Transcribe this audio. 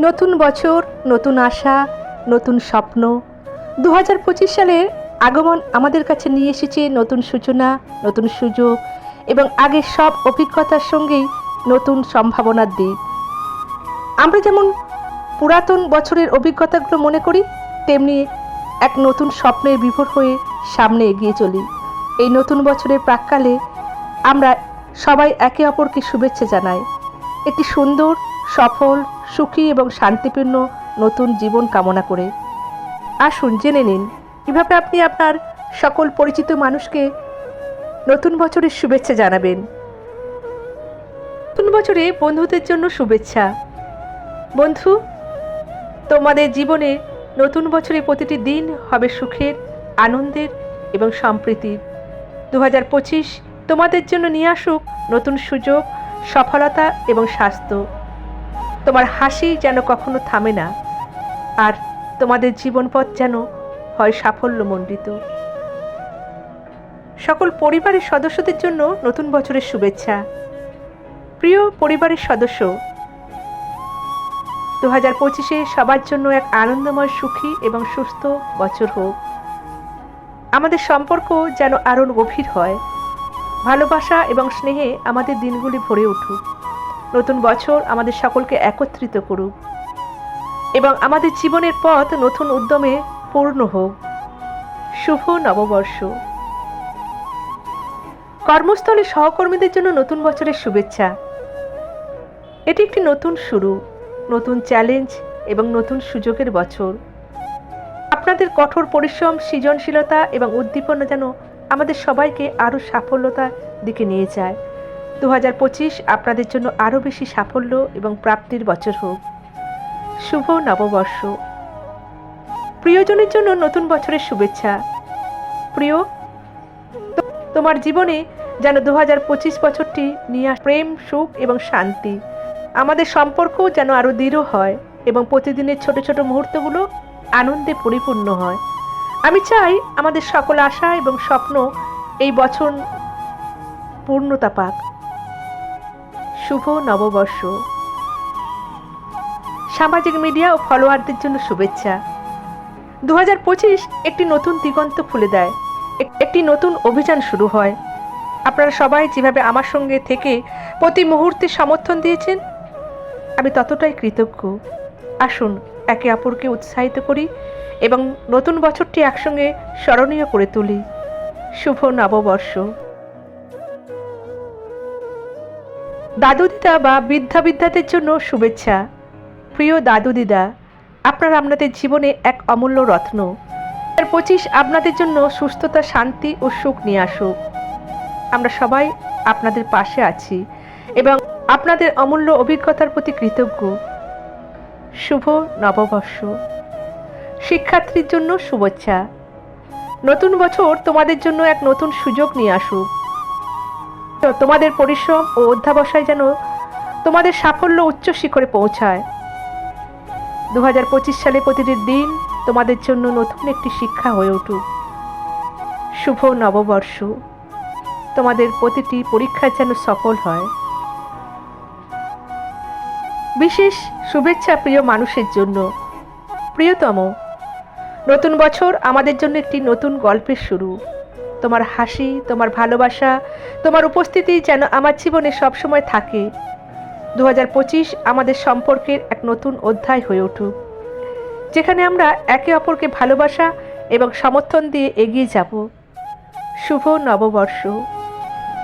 নতুন বছর, নতুন আশা, নতুন স্বপ্ন। দু হাজার পঁচিশ সালের আগমন আমাদের কাছে নিয়ে এসেছে নতুন সূচনা, নতুন সুযোগ এবং আগের সব অভিজ্ঞতার সঙ্গেই নতুন সম্ভাবনার দিক। আমরা যেমন পুরাতন বছরের অভিজ্ঞতাগুলো মনে করি, তেমনি এক নতুন স্বপ্নের বিভোর হয়ে সামনে এগিয়ে চলি। এই নতুন বছরের প্রাককালে আমরা সবাই একে অপরকে শুভেচ্ছা জানাই। একটি সুন্দর, সফল সুখী এবং শান্তিপূর্ণ নতুন জীবন কামনা করে। আসুন, জেনে নিন, কীভাবে আপনি আপনার সকল পরিচিত মানুষকে নতুন বছরের শুভেচ্ছা জানাবেন। নতুন বছরে বন্ধুদের জন্য শুভেচ্ছা। বন্ধু, তোমাদের জীবনে নতুন বছরে প্রতিটি দিন হবে সুখের, আনন্দের এবং সম্প্রীতির। দু হাজার পঁচিশ তোমাদের জন্য নিয়ে আসুক নতুন সুযোগ, সফলতা এবং স্বাস্থ্য। তোমার হাসি যেন কখনো থামে না, আর তোমাদের জীবনপথ যেন হয় সাফল্যমণ্ডিত। সকল পরিবারের সদস্যদের জন্য নতুন বছরের শুভেচ্ছা। প্রিয় পরিবারের সদস্য দু হাজার পঁচিশে সবার জন্য এক আনন্দময় সুখী এবং সুস্থ বছর হোক। আমাদের সম্পর্ক যেন আরও গভীর হয়। ভালোবাসা এবং স্নেহে আমাদের দিনগুলি ভরে উঠুক। নতুন বছর আমাদের সকলকে একত্রিত করুক। এবং আমাদের জীবনের পথ নতুন উদ্যমে পূর্ণ হোক। শুভ নববর্ষ। কর্মস্থলে সহকর্মীদের জন্য নতুন বছরের শুভেচ্ছা। এটি একটি নতুন শুরু, নতুন চ্যালেঞ্জ এবং নতুন সুযোগের বছর। আপনাদের কঠোর পরিশ্রম, সৃজনশীলতা এবং উদ্দীপনা যেন আমাদের সবাইকে আরও সাফল্যতার দিকে নিয়ে যায়। দু হাজার পঁচিশ আপনাদের জন্য আরও বেশি সাফল্য এবং প্রাপ্তির বছর হোক। শুভ নববর্ষ। প্রিয়জনের জন্য নতুন বছরের শুভেচ্ছা। প্রিয় তোমার জীবনে যেন দু হাজার পঁচিশ বছরটি নিয়ে প্রেম, সুখ এবং শান্তি। আমাদের সম্পর্ক যেন আরও দৃঢ় হয় এবং প্রতিদিনের ছোট ছোট মুহূর্তগুলো আনন্দে পরিপূর্ণ হয়। আমি চাই আমাদের সকল আশা এবং স্বপ্ন এই বছর পূর্ণতা পাক। শুভ নববর্ষ। সামাজিক মিডিয়া ও ফলোয়ারদের জন্য শুভেচ্ছা। দু হাজার পঁচিশ একটি নতুন দিগন্ত খুলে দেয়। এক- একটি নতুন অভিযান শুরু হয়। আপনারা সবাই যেভাবে আমার সঙ্গে থেকে প্রতি মুহূর্তে সমর্থন দিয়েছেন, আমি ততটাই কৃতজ্ঞ। আসুন, একে অপরকে উৎসাহিত করি এবং নতুন বছরটি একসঙ্গে স্মরণীয় করে তুলি। শুভ নববর্ষ। দাদু দিদা বা বৃদ্ধা বিদ্যাদের জন্য শুভেচ্ছা। প্রিয় দাদু দিদা আপনারা আপনাদের জীবনে এক অমূল্য রত্ন। আর পঁচিশ আপনাদের জন্য সুস্থতা, শান্তি ও সুখ নিয়ে আসুক। আমরা সবাই আপনাদের পাশে আছি এবং আপনাদের অমূল্য অভিজ্ঞতার প্রতি কৃতজ্ঞ। শুভ নববর্ষ। শিক্ষার্থীর জন্য শুভেচ্ছা। নতুন বছর তোমাদের জন্য এক নতুন সুযোগ নিয়ে আসুক। তোমাদের পরিশ্রম ও অধ্যাবসায় যেন তোমাদের সাফল্য উচ্চ শিখরে পৌঁছায়। দু হাজার পঁচিশ সালে প্রতিটি দিন তোমাদের জন্য নতুন একটি শিক্ষা হয়ে উঠুক। শুভ নববর্ষ। তোমাদের প্রতিটি পরীক্ষা যেন সফল হয়। বিশেষ শুভেচ্ছা প্রিয় মানুষের জন্য। প্রিয়তম, নতুন বছর আমাদের জন্য একটি নতুন গল্পের শুরু। তোমার হাসি, তোমার ভালোবাসা, তোমার উপস্থিতি যেন আমার জীবনে সবসময় থাকে। দু হাজার পঁচিশ আমাদের সম্পর্কের এক নতুন অধ্যায় হয়ে উঠুক, যেখানে আমরা একে অপরকে ভালোবাসা এবং সমর্থন দিয়ে এগিয়ে যাব। শুভ নববর্ষ।